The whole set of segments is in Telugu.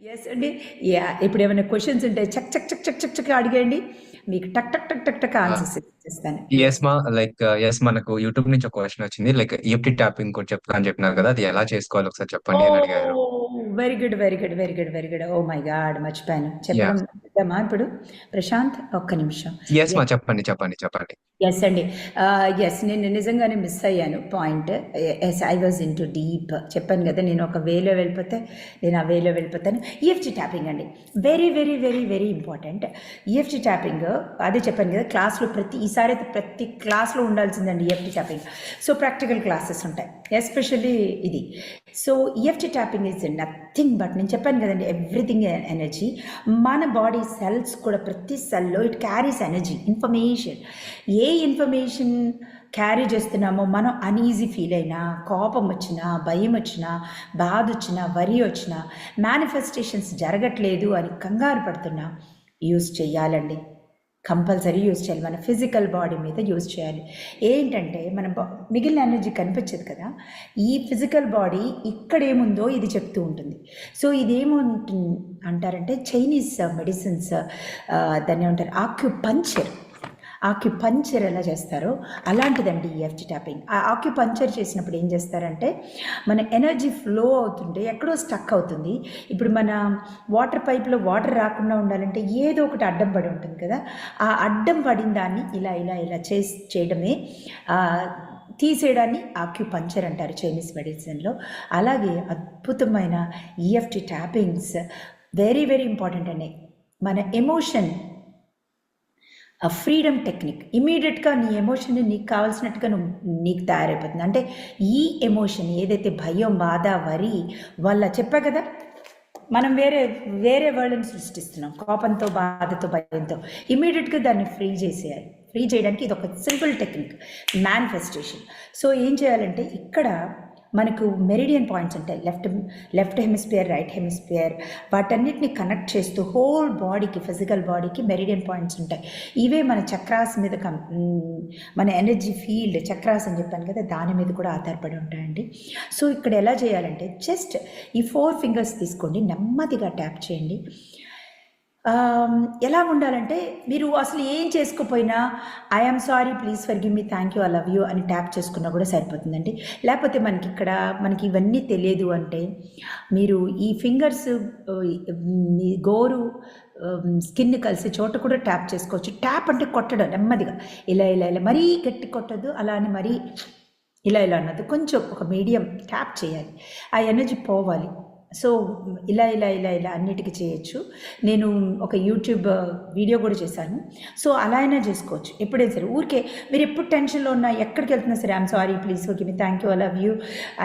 ఎస్ అండి. యా ఇప్పుడు ఏమైనా క్వశ్చన్స్ ఉంటే చక్ చక్ చక్ చక్ చక్ చక్ అడిగేయండి. మీకు టక్ టక్ టక్ టక్ టక్ ఆన్సర్స్ ఇస్తాను ఎస్ మా లైక్ ఎస్ మనకు యూట్యూబ్ నుంచి ఒక క్వశ్చన్ వచ్చింది. లైక్ ఈఎఫ్టీ ట్యాపింగ్ కూడా చెప్తా అని చెప్పినారు కదా అది ఎలా చేసుకోవాలి ఒకసారి చెప్పండి అని అడిగారు. Very good very good very good very good oh my God మర్చిపోయాను. చెప్పడం చెప్తామా ఇప్పుడు? ప్రశాంత్ ఒక్క నిమిషం. ఎస్ మా చెప్పండి చెప్పండి చెప్పండి. ఎస్ అండి ఎస్ నేను నిజంగానే మిస్ అయ్యాను. Point as I was in too deep చెప్పాను కదా నేను ఒక వేలో వెళ్ళిపోతే నేను ఆ వేలో వెళ్ళిపోతాను. ఈఎఫ్జీ ట్యాపింగ్ అండి. Very very very very important EFT tapping అదే చెప్పాను కదా క్లాస్లో ప్రతి ఈసారి అయితే ప్రతి క్లాస్లో ఉండాల్సిందండి EFT tapping so practical classes ఉంటాయి. ఎస్పెషల్లీ ఇది. So EFT tapping is nothing but నేను చెప్పాను కదండి ఎవ్రీథింగ్ ఎనర్జీ మన బాడీ సెల్స్ కూడా ప్రతి సెల్లో ఇట్ క్యారీస్ ఎనర్జీ ఇన్ఫర్మేషన్ ఏ ఇన్ఫర్మేషన్ క్యారీ చేస్తున్నామో మనం అన్ఈజీ ఫీల్ అయినా కోపం వచ్చినా భయం వచ్చినా బాధ వచ్చినా వరి వచ్చినా మేనిఫెస్టేషన్స్ జరగట్లేదు అని కంగారు పడుతున్నా యూజ్ చేయాలండి. కంపల్సరీ యూజ్ చేయాలి. మన ఫిజికల్ బాడీ మీద యూజ్ చేయాలి. ఏంటంటే మన మిగిలిన ఎనర్జీ కనిపించదు కదా. ఈ ఫిజికల్ బాడీ ఇక్కడేముందో ఇది చెప్తూ ఉంటుంది. సో ఇదేముంటుంది అంటారంటే చైనీస్ మెడిసిన్స్ దాన్ని ఏమంటారు? ఆక్యుపంచర్ ఆక్యుపంచర్ ఎలా చేస్తారో అలాంటిదండి ఈఎఫ్టీ ట్యాపింగ్ ఆ ఆక్యుపంచర్ చేసినప్పుడు ఏం చేస్తారంటే మన ఎనర్జీ ఫ్లో అవుతుంటే ఎక్కడో స్టక్ అవుతుంది. ఇప్పుడు మన వాటర్ పైప్లో వాటర్ రాకుండా ఉండాలంటే ఏదో ఒకటి అడ్డం పడి ఉంటుంది కదా. ఆ అడ్డం పడిన దాన్ని ఇలా ఇలా ఇలా చేసి చేయడమే తీసేయడాన్ని ఆక్యుపంచర్ అంటారు చైనీస్ మెడిసిన్లో అలాగే అద్భుతమైన EFT tappings very very important అండి. మన ఎమోషన్ ఆ ఫ్రీడమ్ టెక్నిక్ ఇమీడియట్గా నీ ఎమోషన్ నీకు కావాల్సినట్టుగా నువ్వు నీకు తయారైపోతుంది. అంటే ఈ ఎమోషన్ ఏదైతే భయం బాధ వరి వాళ్ళ చెప్పా కదా? మనం వేరే వేరే వరల్డ్ని సృష్టిస్తున్నాం. కోపంతో బాధతో భయంతో. ఇమీడియట్గా దాన్ని ఫ్రీ చేసేయాలి. ఫ్రీ చేయడానికి ఇది ఒక సింపుల్ టెక్నిక్ మేనిఫెస్టేషన్ సో ఏం చేయాలంటే ఇక్కడ మనకు మెరిడియన్ పాయింట్స్ ఉంటాయి. Left left hemisphere right hemisphere వాటన్నిటిని కనెక్ట్ చేస్తూ హోల్ బాడీకి ఫిజికల్ బాడీకి మెరిడియన్ పాయింట్స్ ఉంటాయి. ఇవే మన చక్రాస్ మీద కం మన ఎనర్జీ ఫీల్డ్ చక్రాస్ అని చెప్పాను కదా దాని మీద కూడా ఆధారపడి ఉంటాయండి. సో ఇక్కడ ఎలా చేయాలంటే జస్ట్ ఈ ఫోర్ ఫింగర్స్ తీసుకోండి. నెమ్మదిగా ట్యాప్ చేయండి. ఎలా ఉండాలంటే మీరు అసలు ఏం చేసుకోపోయినా I'm sorry please forgive me thank you I love you అని ట్యాప్ చేసుకున్నా కూడా సరిపోతుందండి. లేకపోతే మనకి ఇక్కడ మనకి ఇవన్నీ తెలియదు అంటే మీరు ఈ ఫింగర్స్ మీ గోరు స్కిన్ కలిసే చోట కూడా ట్యాప్ చేసుకోవచ్చు. ట్యాప్ అంటే కొట్టడం నెమ్మదిగా. ఇలా ఇలా ఇలా మరీ గట్టి కొట్టదు అలా అని మరీ ఇలా ఇలా అన్నది కొంచెం ఒక మీడియం ట్యాప్ చేయాలి. ఆ ఎనర్జీ పోవాలి. సో ఇలా ఇలా ఇలా ఇలా అన్నిటికీ చేయొచ్చు. నేను ఒక యూట్యూబ్ వీడియో కూడా చేశాను. సో అలా అయినా చేసుకోవచ్చు. ఎప్పుడైనా సరే. ఊరికే మీరు ఎప్పుడు టెన్షన్లో ఉన్నా ఎక్కడికి వెళ్తున్నా సరే I'm sorry please okay me thank you I love you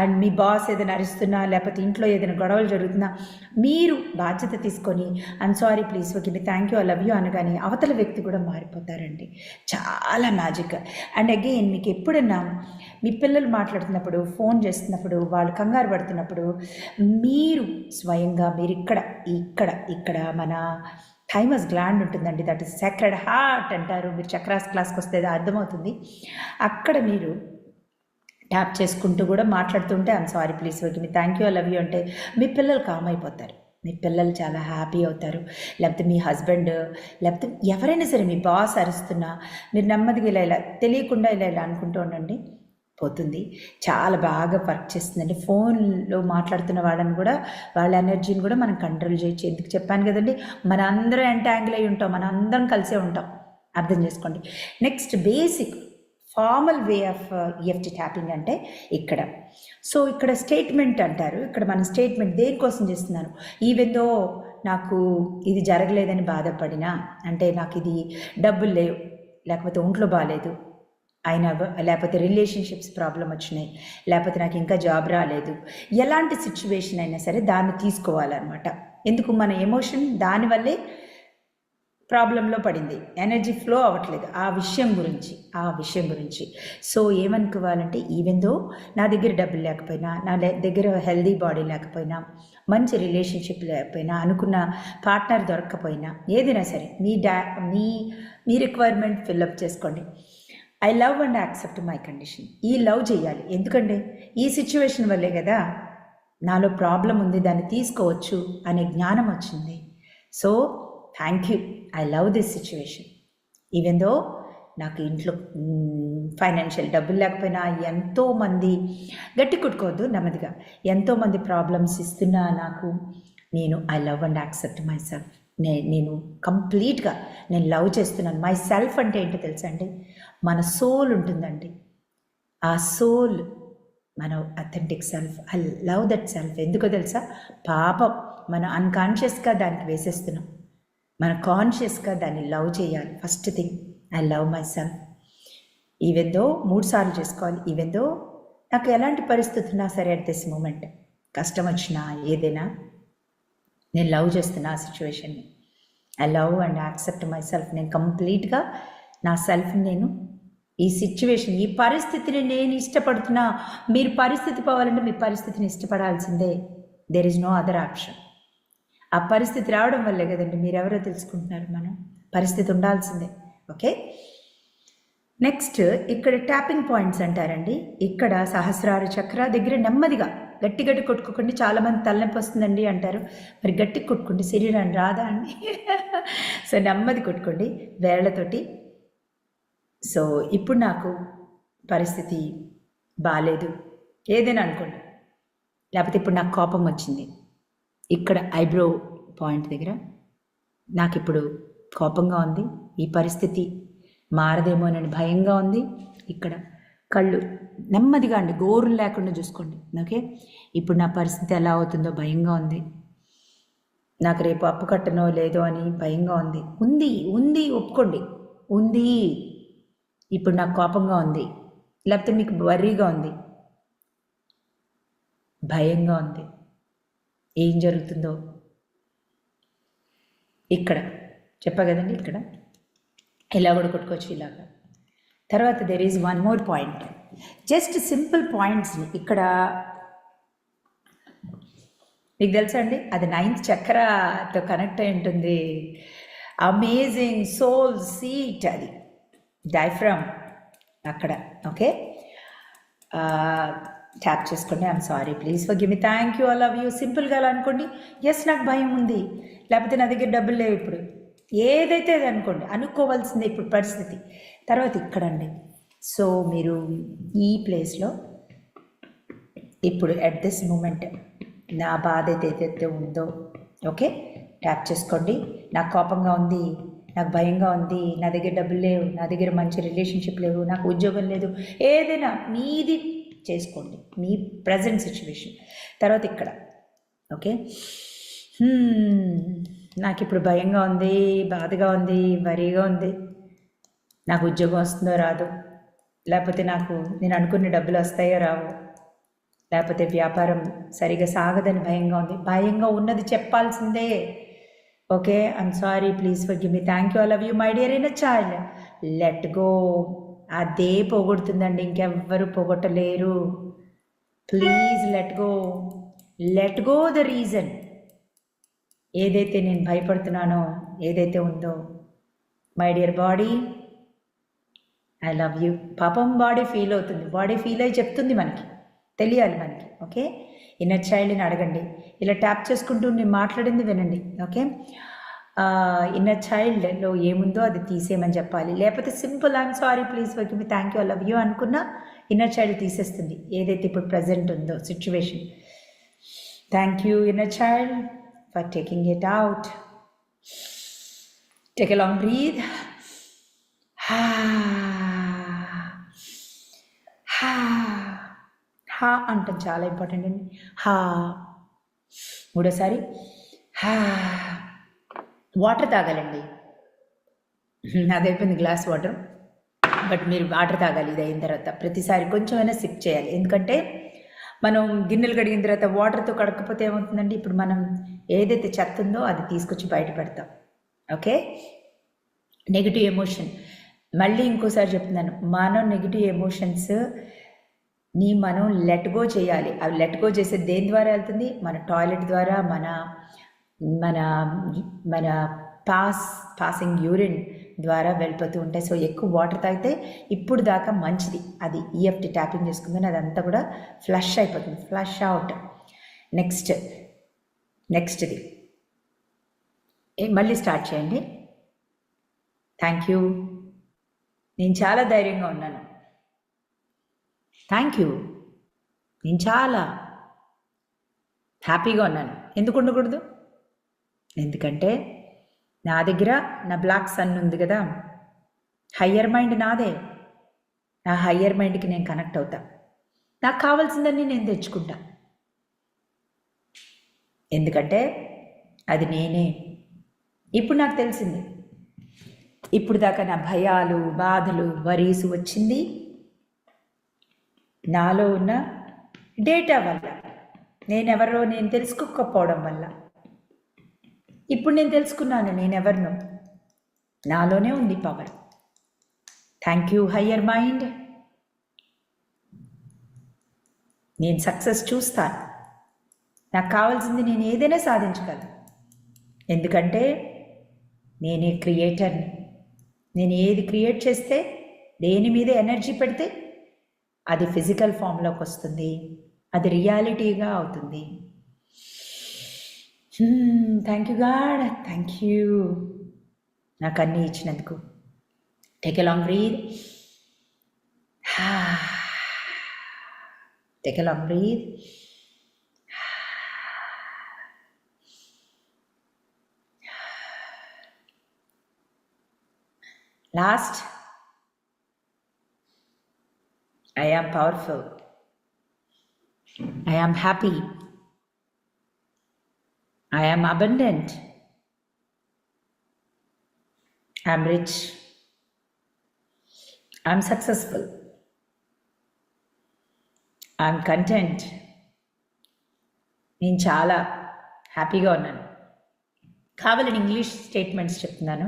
and me boss ఏదైనా అరుస్తున్నా లేకపోతే ఇంట్లో ఏదైనా గొడవలు జరుగుతున్నా మీరు బాధ్యత తీసుకొని I'm sorry please okay me thank you I love you అనగానే అవతల వ్యక్తి కూడా మారిపోతారండి. చాలా మ్యాజిక్. అండ్ అగైన్ మీకు ఎప్పుడన్నా మీ పిల్లలు మాట్లాడుతున్నప్పుడు ఫోన్ చేస్తున్నప్పుడు వాళ్ళు కంగారు పడుతున్నప్పుడు మీరు స్వయంగా మీరు ఇక్కడ ఇక్కడ ఇక్కడ మన థైమస్ గ్లాండ్ ఉంటుందండి. దట్ ఇస్ సెక్రెడ్ హార్ట్ అంటారు. మీరు చక్రాస్ క్లాస్కి వస్తే అర్థమవుతుంది. అక్కడ మీరు ట్యాప్ చేసుకుంటూ కూడా మాట్లాడుతుంటే I'm sorry please okay me thank you love you అంటే మీ పిల్లలు కామ్ అయిపోతారు. మీ పిల్లలు చాలా హ్యాపీ అవుతారు. లేకపోతే మీ హస్బెండ్ లేకపోతే ఎవరైనా సరే మీ బాస్ అరుస్తున్నా మీరు నెమ్మదిగా ఇలా ఇలా తెలియకుండా ఇలా ఇలా అనుకుంటూ ఉండండి. పోతుంది. చాలా బాగా వర్క్ చేస్తుందండి. ఫోన్లో మాట్లాడుతున్న వాళ్ళని కూడా వాళ్ళ ఎనర్జీని కూడా మనం కంట్రోల్ చేయొచ్చు. ఎందుకు చెప్పాను కదండి? మన అందరం ఎంటాంగిల్ అయి ఉంటాం. మన అందరం కలిసే ఉంటాం. అర్థం చేసుకోండి. Next basic formal way of EFT tapping అంటే ఇక్కడ. సో ఇక్కడ స్టేట్మెంట్ అంటారు. ఇక్కడ మన స్టేట్మెంట్ దేనికోసం చేస్తున్నాను? ఈవెందో నాకు ఇది జరగలేదని బాధపడినా అంటే నాకు ఇది డబ్బులు లేవు లేకపోతే ఒంట్లో బాగాలేదు అయినా లేకపోతే రిలేషన్షిప్స్ ప్రాబ్లం వచ్చినాయి. లేకపోతే నాకు ఇంకా జాబ్ రాలేదు. ఎలాంటి సిచ్యువేషన్ అయినా సరే దాన్ని తీసుకోవాలన్నమాట. ఎందుకు మన ఎమోషన్ దానివల్లే ప్రాబ్లంలో పడింది. ఎనర్జీ ఫ్లో అవ్వట్లేదు. ఆ విషయం గురించి ఆ విషయం గురించి. సో ఏమనుకోవాలంటే ఈవెందో నా దగ్గర డబ్బులు లేకపోయినా నా దగ్గర హెల్దీ బాడీ లేకపోయినా మంచి రిలేషన్షిప్ లేకపోయినా అనుకున్న పార్ట్నర్ దొరకకపోయినా ఏదైనా సరే మీ డా మీ మీ రిక్వైర్మెంట్ ఫిల్అప్ చేసుకోండి. I love and accept my condition ఈ లవ్ చేయాలి. ఎందుకంటే ఈ సిచ్యువేషన్ వల్లే కదా నాలో ప్రాబ్లం ఉంది దాన్ని తీసుకోవచ్చు అనే జ్ఞానం వచ్చింది. So thank you I love this situation even though నాకు ఇంట్లో ఫైనాన్షియల్ డబ్బులు లేకపోయినా ఎంతోమంది గట్టి కుట్టుకోవద్దు నెమ్మదిగా. ఎంతోమంది ప్రాబ్లమ్స్ ఇస్తున్నా నాకు నేను I love and accept myself నే నేను కంప్లీట్గా నేను లవ్ చేస్తున్నాను. మై సెల్ఫ్ అంటే ఏంటో తెలుసా అండి? మన సోల్ ఉంటుందండి. ఆ సోల్ మన authentic self I love that self ఎందుకో తెలుసా? పాపం మనం అన్కాన్షియస్గా దానికి వేసేస్తున్నాం. మన కాన్షియస్గా దాన్ని లవ్ చేయాలి. First thing I love myself even though మూడు సార్లు చేసుకోవాలి. ఈవెందో నాకు ఎలాంటి పరిస్థితి ఉన్నా సరే అట్ దిస్ మూమెంట్ కష్టం వచ్చినా ఏదైనా నేను లవ్ చేస్తున్నా ఆ సిచ్యువేషన్ని I love and accept myself నేను కంప్లీట్గా నా సెల్ఫ్ని నేను ఈ సిచ్యువేషన్ ఈ పరిస్థితిని నేను ఇష్టపడుతున్నా మీరు పరిస్థితి పోవాలంటే మీ పరిస్థితిని ఇష్టపడాల్సిందే. There is no other option ఆ పరిస్థితి రావడం వల్లే కదండి మీరెవరో తెలుసుకుంటున్నారు మనం. పరిస్థితి ఉండాల్సిందే. ఓకే నెక్స్ట్ ఇక్కడ ట్యాపింగ్ పాయింట్స్ అంటారండి. ఇక్కడ సహస్రారు చక్ర దగ్గర నెమ్మదిగా గట్టి గట్టి కొట్టుకోకండి చాలామంది తలనొప్పి వస్తుందండి అంటారు. మరి గట్టి కొట్టుకోండి శరీరాన్ని రాదా అండి? సో నెమ్మది కొట్టుకోండి. వేళ్ళతోటి సో ఇప్పుడు నాకు పరిస్థితి బాగాలేదు ఏదైనా అనుకోండి. లేకపోతే ఇప్పుడు నాకు కోపం వచ్చింది. ఇక్కడ ఐబ్రో పాయింట్ దగ్గర నాకు ఇప్పుడు కోపంగా ఉంది. ఈ పరిస్థితి మారదేమోనని భయంగా ఉంది. ఇక్కడ కళ్ళు నెమ్మదిగా అండి. గోరులు లేకుండా చూసుకోండి. ఓకే? ఇప్పుడు నా పరిస్థితి ఎలా అవుతుందో భయంగా ఉంది. నాకు రేపు అప్పు కట్టనో లేదో అని భయంగా ఉంది. ఉంది. ఉంది. ఒప్పుకోండి. ఉంది. ఇప్పుడు నాకు కోపంగా ఉంది. లేకపోతే మీకు వర్రీగా ఉంది. భయంగా ఉంది. ఏం జరుగుతుందో? ఇక్కడ. చెప్పా కదండి ఇక్కడ. ఇలా కూడా కొట్టుకోవచ్చు ఇలాగా? తర్వాత there is one more point just simple పాయింట్స్ని ఇక్కడ మీకు తెలుసా అండి? అది నైన్త్ చక్రతో కనెక్ట్ అయి ఉంటుంది. అమేజింగ్ సోల్ సీట్ అది. డైఫ్రమ్ అక్కడ ఓకే ట్యాప్ చేసుకోండి. I'm sorry please forgive me thank you I love you సింపుల్గా అలా అనుకోండి. ఎస్ నాకు భయం ఉంది. లేకపోతే నా దగ్గర డబ్బులు లేవు ఇప్పుడు. ఏదైతే అది అనుకోండి అనుకోవాల్సిందే ఇప్పుడు పరిస్థితి. తర్వాత ఇక్కడండి. సో మీరు ఈ ప్లేస్లో ఇప్పుడు అట్ దిస్ మూమెంట్ నా బాధ ఏదైతే ఉందో ఓకే ట్యాప్ చేసుకోండి. నాకు కోపంగా ఉంది. నాకు భయంగా ఉంది నా దగ్గర డబ్బులు లేవు నా దగ్గర మంచి రిలేషన్షిప్ లేవు నాకు ఉద్యోగం లేదు. ఏదైనా మీది చేసుకోండి మీ ప్రజెంట్ సిచ్యువేషన్ తర్వాత ఇక్కడ ఓకే? Hmm, నాకు ఇప్పుడు భయంగా ఉంది బాధగా ఉంది వరిగా ఉంది. నాకు ఉద్యోగం వస్తుందో రాదు లేకపోతే నాకు నేను అనుకున్న డబ్బులు వస్తాయో రావు లేకపోతే వ్యాపారం సరిగా సాగదని భయంగా ఉంది. భయంగా ఉన్నది చెప్పాల్సిందే. Okay I'm sorry please forgive me thank you I love you my dear in child let go అదే పోగొడుతుందండి ఇంకెవ్వరు పోగొట్టలేరు. Please let go let go the reason ఏదైతే నేను భయపడుతున్నానో ఏదైతే ఉందో. My dear body I love you పాపం బాడీ ఫీల్ అవుతుంది. బాడీ ఫీల్ అయి చెప్తుంది మనకి. తెలియాలి మనకి. ఓకే ఇన్నర్ చైల్డ్ని అడగండి. ఇలా ట్యాప్ చేసుకుంటూ నేను మాట్లాడింది వినండి ఓకే? ఇన్నర్ చైల్డ్లో ఏముందో అది తీసేయమని చెప్పాలి. లేకపోతే simple I'm sorry please okay me thank you I love you అనుకున్నా ఇన్నర్ చైల్డ్ తీసేస్తుంది. ఏదైతే ఇప్పుడు ప్రజెంట్ ఉందో situation. Thank you inner child for taking it out take a long breath హా అంటాం. చాలా ఇంపార్టెంట్ అండి. హా మూడోసారి. హా వాటర్ తాగాలండి. అది అయిపోయింది గ్లాస్ వాటర్. బట్ మీరు వాటర్ తాగాలి ఇది అయిన తర్వాత. ప్రతిసారి కొంచెమైనా సిప్ చేయాలి. ఎందుకంటే మనం గిన్నెలు కడిగిన తర్వాత వాటర్తో కడకపోతే ఏమవుతుందండి? ఇప్పుడు మనం ఏదైతే చెత్త ఉందో అది తీసుకొచ్చి బయట పెడతాం. ఓకే? Negative emotion. మళ్ళీ ఇంకోసారి చెప్తున్నాను. మనం నెగిటివ్ ఎమోషన్స్ నీ మనం లెట్ గో చేయాలి. అవి లెట్ గో చేసే దేని ద్వారా వెళ్తుంది? మన టాయిలెట్ ద్వారా మన మన మన పాస్ పాసింగ్ యూరిన్ ద్వారా వెళ్ళిపోతూ ఉంటాయి. సో ఎక్కువ వాటర్ తాగితే ఇప్పుడు దాకా మంచిది. అది ఈఎఫ్టీ ట్యాపింగ్ చేసుకుందని అదంతా కూడా ఫ్లష్ అయిపోతుంది. ఫ్లష్ అవుట్ నెక్స్ట్ నెక్స్ట్ది ఏ మళ్ళీ స్టార్ట్ చేయండి. థ్యాంక్ యూ నేను చాలా ధైర్యంగా ఉన్నాను. థ్యాంక్ యూ నేను చాలా హ్యాపీగా ఉన్నాను. ఎందుకు ఉండకూడదు? ఎందుకంటే నా దగ్గర నా బ్లాక్ సన్ ఉంది కదా. హయ్యర్ మైండ్ నాదే. నా హయ్యర్ మైండ్కి నేను కనెక్ట్ అవుతా. నాకు కావాల్సిందని నేను తెచ్చుకుంటా. ఎందుకంటే అది నేనే. ఇప్పుడు నాకు తెలిసింది. ఇప్పుడు దాకా నా భయాలు బాధలు వరీసు వచ్చింది. నాలో ఉన్న డేటా వల్ల నేనెవరో నేను తెలుసుకోకపోవడం వల్ల. ఇప్పుడు నేను తెలుసుకున్నాను నేనెవరినో. నాలోనే ఉంది power. Thank you higher mind నేను సక్సెస్ చూస్తాను. నాకు కావాల్సింది నేను ఏదైనా సాధించగలను. ఎందుకంటే నేనే క్రియేటర్ని నేను ఏది క్రియేట్ చేస్తే దేని మీద ఎనర్జీ పెడితే అది ఫిజికల్ ఫామ్లోకి వస్తుంది. అది రియాలిటీగా అవుతుంది. Thank you God thank you నాకు అన్నీ ఇచ్చినందుకు. Take a long breath take a long breath last I am powerful. I am happy. I am abundant. I am rich. I am successful. I am content. నేను చాలా హ్యాపీగా ఉన్నాను కావాలని ఇంగ్లీష్ స్టేట్మెంట్స్ చెప్తున్నాను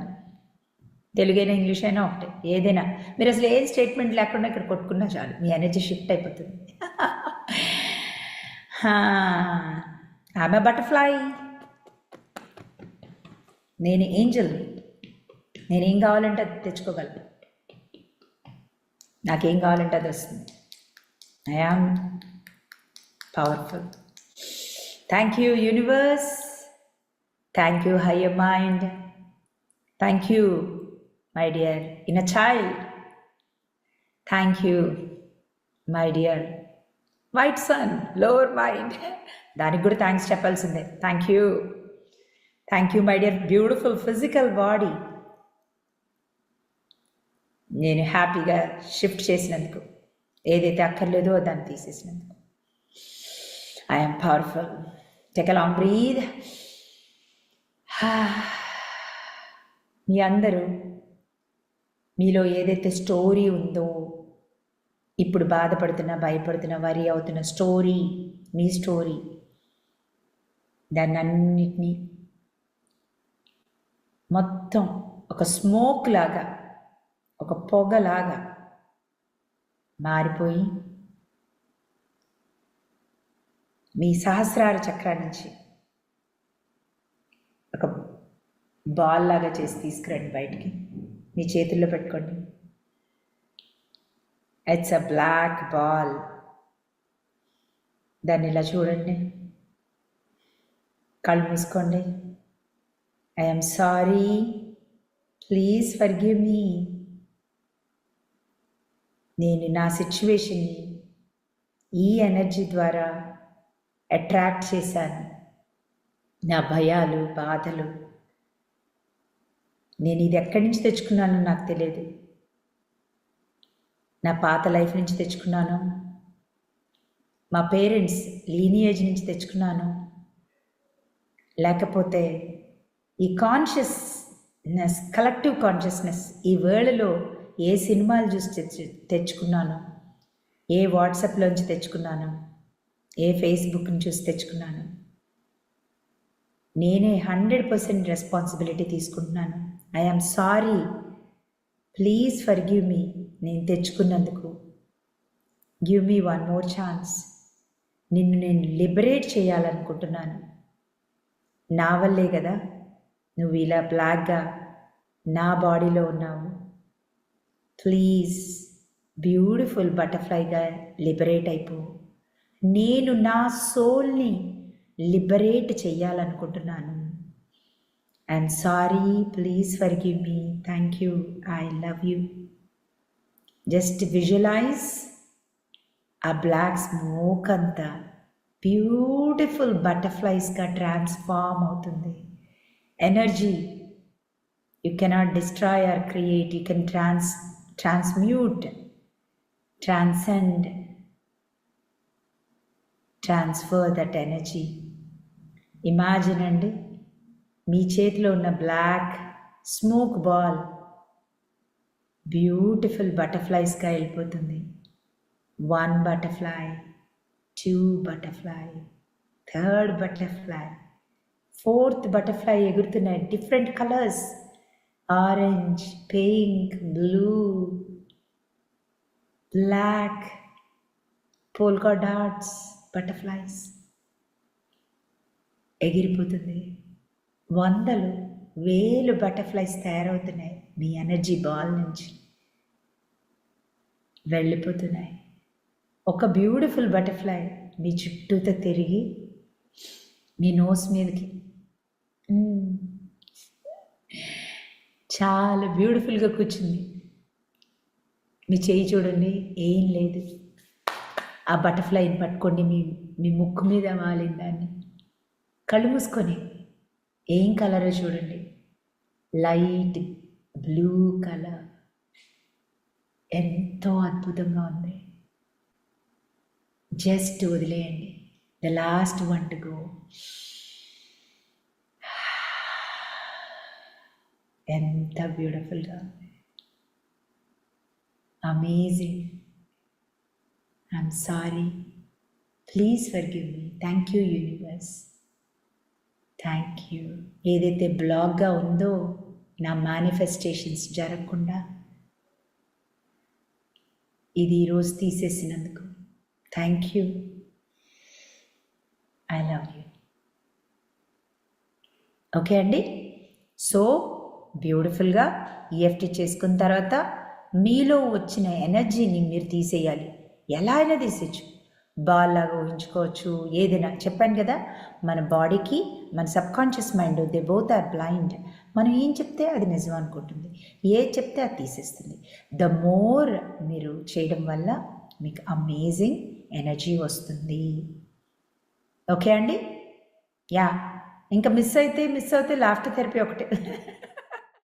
తెలుగైనా ఇంగ్లీష్ అయినా ఒకటే ఏదైనా. మీరు అసలు ఏ స్టేట్మెంట్ లేకుండా ఇక్కడ కొట్టుకున్నా చాలు. మీ ఎనర్జీ షిఫ్ట్ అయిపోతుంది. ఆమె బటర్ఫ్లై నేను ఏంజల్. నేనేం కావాలంటే అది తెచ్చుకోగలను. నాకేం కావాలంటే అది వస్తుంది. I am powerful thank you universe thank you higher mind thank you my dear inner child. Thank you, my dear. White sun lower mind దానికి కూడా థ్యాంక్స్ చెప్పాల్సిందే. Thank you thank you my dear beautiful physical body నేను హ్యాపీగా షిఫ్ట్ చేసినందుకు. ఏదైతే అక్కర్లేదో దాన్ని తీసేసినందుకు. I'm powerful take long breath మీ అందరూ మీలో ఏదైతే స్టోరీ ఉందో ఇప్పుడు బాధపడుతున్న భయపడుతున్న వరి అవుతున్న స్టోరీ మీ స్టోరీ దాన్ని అన్నిటినీ మొత్తం ఒక స్మోక్ లాగా ఒక పొగలాగా మారిపోయి మీ సహస్రార చక్రాల నుంచి ఒక బాల్ లాగా చేసి తీసుకురండి బయటికి. మీ చేతుల్లో పెట్టుకోండి. ఇట్స్ అ బ్లాక్ బాల్ దాన్ని ఇలా చూడండి. కళ్ళు మూసుకోండి. I'm sorry please forgive me నేను నా సిచ్యువేషన్ని ఈ ఎనర్జీ ద్వారా అట్రాక్ట్ చేశాను. నా భయాలు బాధలు నేను ఇది ఎక్కడి నుంచి తెచ్చుకున్నానో నాకు తెలియదు. నా పాత లైఫ్ నుంచి తెచ్చుకున్నాను. మా పేరెంట్స్ లీనియేజ్ నుంచి తెచ్చుకున్నాను. లేకపోతే ఈ కాన్షియస్నెస్ కలెక్టివ్ కాన్షియస్నెస్ ఈ వరల్డ్లో ఏ సినిమాలు చూసి తెచ్చు తెచ్చుకున్నాను? ఏ వాట్సాప్లోంచి తెచ్చుకున్నాను? ఏ ఫేస్బుక్ని చూసి తెచ్చుకున్నాను? నేనే హండ్రెడ్ పర్సెంట్ రెస్పాన్సిబిలిటీ తీసుకుంటున్నాను. I'm sorry please forgive me నేను తెచ్చుకున్నందుకు. Give me one more chance నిన్ను నేను లిబరేట్ చేయాలనుకుంటున్నాను. నా వల్లే కదా నువ్వు ఇలా బ్లాక్గా నా బాడీలో ఉన్నావు. ప్లీజ్ బ్యూటిఫుల్ బటర్ఫ్లైగా లిబరేట్ అయిపో. నేను నా సోల్ని లిబరేట్ చెయ్యాలనుకుంటున్నాను I'm sorry please forgive me thank you I love you just visualise ఆ బ్లాక్ స్మోక్ అంతా బ్యూటిఫుల్ బటర్ఫ్లైస్గా ట్రాన్స్ఫార్మ్ అవుతుంది. Energy you cannot destroy or create you can trans transmute transcend transfer that energy imagine అండి మీ చేతిలో ఉన్న బ్లాక్ స్మోక్ బాల్. బ్యూటిఫుల్ బటర్ఫ్లైస్గా వెళ్ళిపోతుంది. One butterfly two butterfly third butterfly fourth butterfly ఎగురుతున్నాయి. Different colours. Orange pink blue black polka dots butterflies ఎగిరిపోతుంది. వందలు వేలు బటర్ఫ్లైస్ తయారవుతున్నాయి. మీ ఎనర్జీ బాల్ నుంచి వెళ్ళిపోతున్నాయి. ఒక బ్యూటిఫుల్ బటర్ఫ్లై మీ చుట్టూతో తిరిగి మీ నోస్ మీదకి. చాలా బ్యూటిఫుల్గా కూర్చుంది. మీ చేయి చూడండి ఏం లేదు. ఆ బటర్ఫ్లైని పట్టుకోండి మీ మీ ముక్కు మీద వాలిన దాన్ని. కళ్ళు మూసుకొని ఏం కలర్ చూడండి? Light blue colour. ఎంతో అద్భుతంగా ఉంది. జస్ట్ వదిలేయండి. The last one to go. ఎంత బ్యూటిఫుల్గా ఉంది. Amazing. I'm sorry. Please forgive me. Thank you universe. Thank you ఏదైతే బ్లాగ్గా ఉందో నా మేనిఫెస్టేషన్స్ జరగకుండా ఇది ఈరోజు తీసేసినందుకు. Thank you I love you okay అండి? సో బ్యూటిఫుల్గా ఈఎఫ్టీ చేసుకున్న తర్వాత మీలో వచ్చిన ఎనర్జీని మీరు తీసేయాలి. ఎలా అయినా తీసేయచ్చు. బాల్ లాగా ఊహించుకోవచ్చు ఏదైనా. చెప్పాను కదా మన బాడీకి మన subconscious mind they both are blind. మనం ఏం చెప్తే అది నిజం అనుకుంటుంది. ఏ చెప్తే అది తీసేస్తుంది. ద మోర్ మీరు చేయడం వల్ల మీకు అమేజింగ్ ఎనర్జీ వస్తుంది. ఓకే అండి? యా. ఇంకా మిస్ అయితే మిస్ అవుతే లాఫ్టర్ థెరపీ ఒకటే.